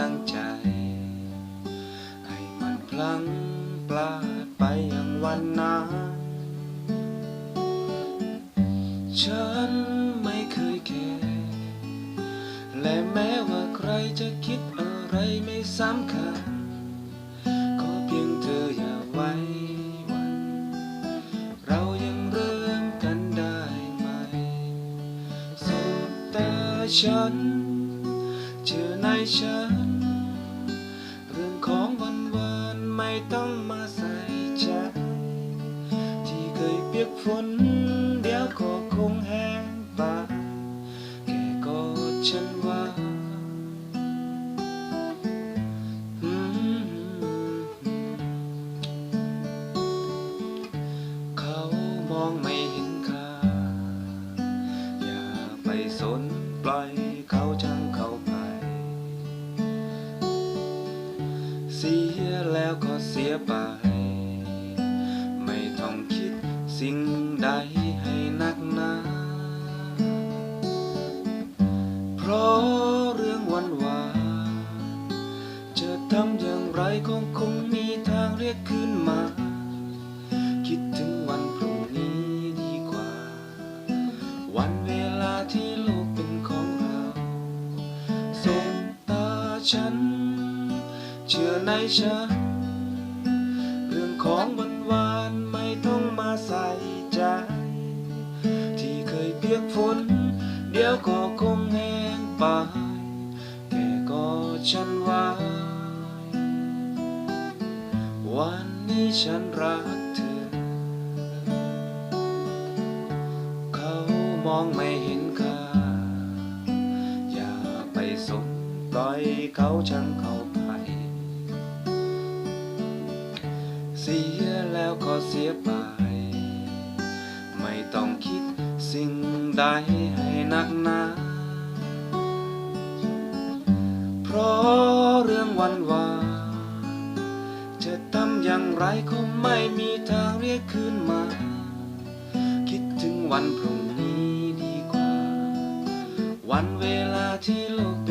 ตั้งใจ ให้มันพลังพลาดไปอย่างวันนั้นฉันไม่เคยแคร์และแม้ว่าใครจะคิดอะไรไม่สำคัญก็เพียงเธออย่าไว้วัน เรายังเริ่มกันได้ไหมสบตาฉัน เจอในฉัน เรื่องของวันวานไม่ต้องมาใส่ใจ ที่เคยเปียกฝนเดี๋ยวก็คงแห้งไปแค่กอดฉันไว่าเขามองไม่เห็นค่า อย่าไปสนปล่อยเขาจัง สียแล้วก็เสียไป ไม่ต้องคิดสิ่งใดให้นักหนา เพราะเรื่องวันวานจะทำอย่างไรคงคงมีทางเรียกคืนมา คิดถึงวันพรุ่งนี้ดีกว่า วันเวลาที่โลกเป็นของเราสบตาฉัน เชื่อในฉัน เรื่องของวันวานไม่ต้องมาใส่ใจ ที่เคยเปียกฝน เดี๋ยวก็คงแห้งไปแค่กอดฉันไว้ วันนี้ฉันรักเธอ เขามองไม่เห็นค่า อย่าไปสนปล่อยเขาช่างเขา เสียแล้วก็เสียไป ไม่ต้องคิดสิ่งใดให้นักหนา เพราะเรื่องวันวานจะทำอย่างไรก็ไม่มีทางเรียกคืนมา คิดถึงวันพรุ่งนี้ดีกว่า วันเวลาที่โลก